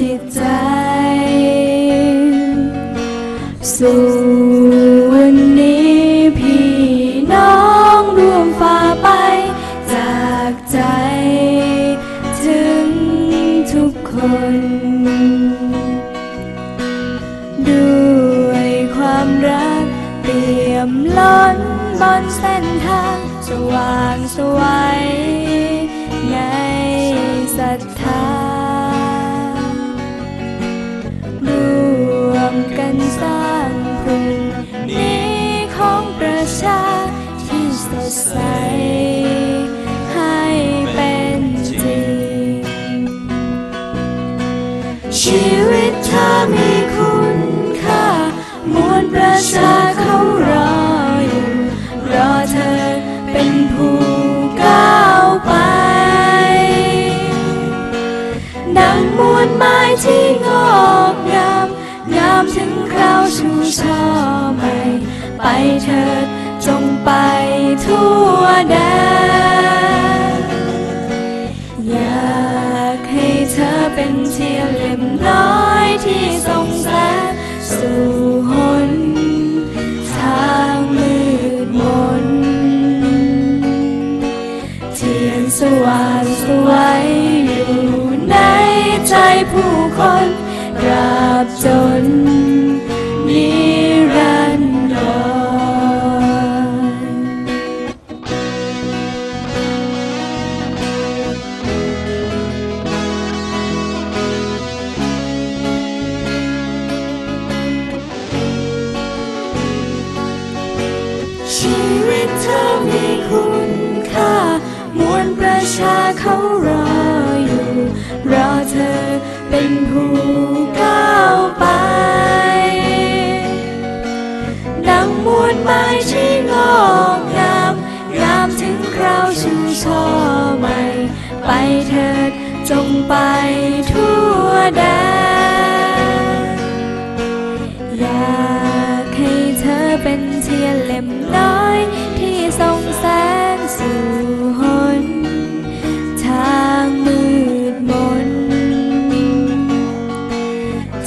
จิตใจ สู่วันนี้พี่น้องร่วมฝ่าไป จากใจ ถึงทุกคน ด้วยความรักเปี่ยมล้นบนเส้นทางสว่างสวัยในศรัทธา สดใสให้เป็นจริง ชีวิตเธอมีคุณค่ามวลประชาเขารออยู่ รอเธอเป็นผู้ก้าวไป ดังมวลไม้ที่งอกงามงามถึงคราวชูช่อใหม่ ไปเถิดจงไป ทั่วแดนอยากให้เธอเป็นเทียนเล่มน้อยที่ส่องแสงสู่หนทางมืดมนเทียนสว่างสวัยอยู่ในใจผู้คนตราบจนนิรัน ชาเขารออยู่ รอเธอเป็นผู้ก้าวไป ดังมวลไม้ที่งอกงามงามถึงคราวชูช่อใหม่ ไปเถิดจงไปทั่วแดนอยากให้เธอเป็นเทียนเล่มน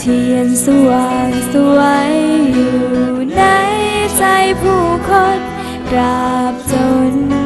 ทียนสว่างสวยอยู่ในใจผู้คนตราบจน